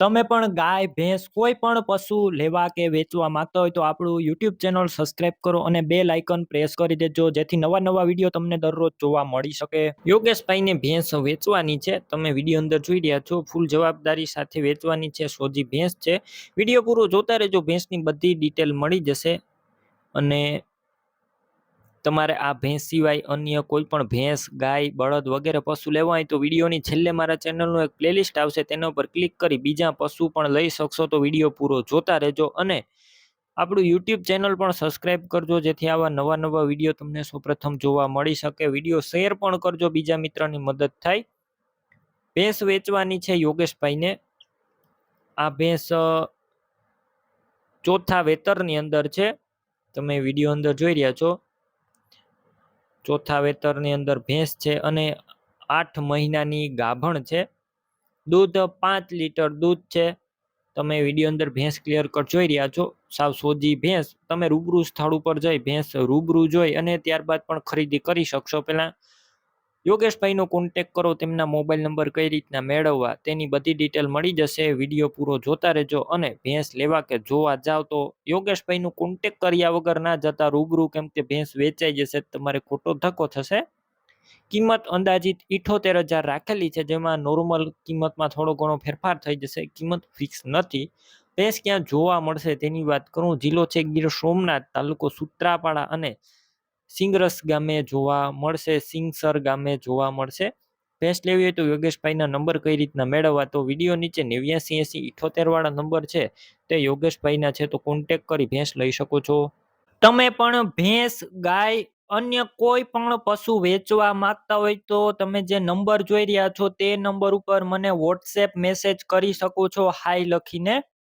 તમે પણ ગાય, ભેંસ કોઈ પણ પશુ લેવા કે વેચવા માંગતા હોય તો આપણું યુટ્યુબ ચેનલ સબસ્ક્રાઇબ કરો અને બે લાઇકન પ્રેસ કરી દેજો, જેથી નવા નવા વીડિયો તમને દરરોજ જોવા મળી શકે. યોગેશભાઈને ભેંસ વેચવાની છે. તમે વીડિયો અંદર જોઈ રહ્યા છો. ફૂલ જવાબદારી સાથે વેચવાની છે. સોજી ભેંસ છે. વીડિયો પૂરો જોતા રહેજો. ભેંસની બધી ડિટેલ મળી જશે. અને તમારે આ ભેંસ સિવાય અન્ય કોઈ પણ ભેંસ, ગાય, બળદ વગેરે પશુ લેવા હોય તો વિડીયોની છેલ્લે મારા ચેનલનું એક પ્લેલિસ્ટ આવશે, તેના ઉપર ક્લિક કરી બીજા પશુ પણ લઈ શકશો. તો વીડિયો પૂરો જોતા રહેજો અને આપણું યુટ્યુબ ચેનલ પણ સબસ્ક્રાઈબ કરજો, જેથી આવા નવા નવા વીડિયો તમને સૌપ્રથમ જોવા મળી શકે. વીડિયો શેર પણ કરજો, બીજા મિત્રની મદદ થાય. ભેંસ વેચવાની છે યોગેશભાઈને. આ ભેંસ ચોથા વેતરની અંદર છે. તમે વીડિયો અંદર જોઈ રહ્યા છો. ચોથા વેતરની અંદર ભેંસ છે અને આઠ મહિનાની ગાભણ છે. દૂધ પાંચ લીટર દૂધ છે. તમે વીડિયો અંદર ભેંસ ક્લિયર કટ જોઈ રહ્યા છો. સાવ સોજી ભેંસ. તમે રૂબરૂ સ્થળ ઉપર જઈ ભેંસ રૂબરૂ જોઈ અને ત્યારબાદ પણ ખરીદી કરી શકશો પહેલા. યોગેશભાઈનો કોન્ટેક કરો, તેમના મોબાઈલ નંબર કઈ રીતના મેળવવા, તેની બધી ડિટેલ મળી જશે. વીડિયો પૂરો જોતા રહેજો અને ભેંસ લેવા કે જોવા જાવ તો યોગેશભાઈનું કોન્ટેક કર્યા વગર ના જતા રૂબરૂ કેમ કે ભેંસ વેચાઈ જશે તમારે ખોટો ધક્કો થશે. કિંમત અંદાજિત ઇઠોતેર હજાર રાખેલી છે, જેમાં નોર્મલ કિંમતમાં થોડો ઘણો ફેરફાર થઈ જશે. કિંમત ફિક્સ નથી. ભેંસ ક્યાં જોવા મળશે તેની વાત કરું. જિલ્લો છે ગીર સોમનાથ, તાલુકો સુત્રાપાડા અને સિંગરસ ગામે જોવા મળશે, સિંગસર ગામે જોવા મળશે. ભેંસ લેવી હોય તો યોગેશભાઈના નંબર કઈ રીતના મેળવવા તો વીડિયો નીચે નેવ્યાસી એસી ઇઠોતેરવાળા નંબર છે, તે યોગેશભાઈના છે તો કોન્ટેક કરી ભેંસ લઈ શકો છો. તમે પણ ભેંસ, ગાય, અન્ય કોઈ પણ પશુ વેચવા માંગતા હોય તો તમે જે નંબર જોઈ રહ્યા છો તે નંબર ઉપર મને વોટ્સએપ મેસેજ કરી શકો છો, હાય લખીને.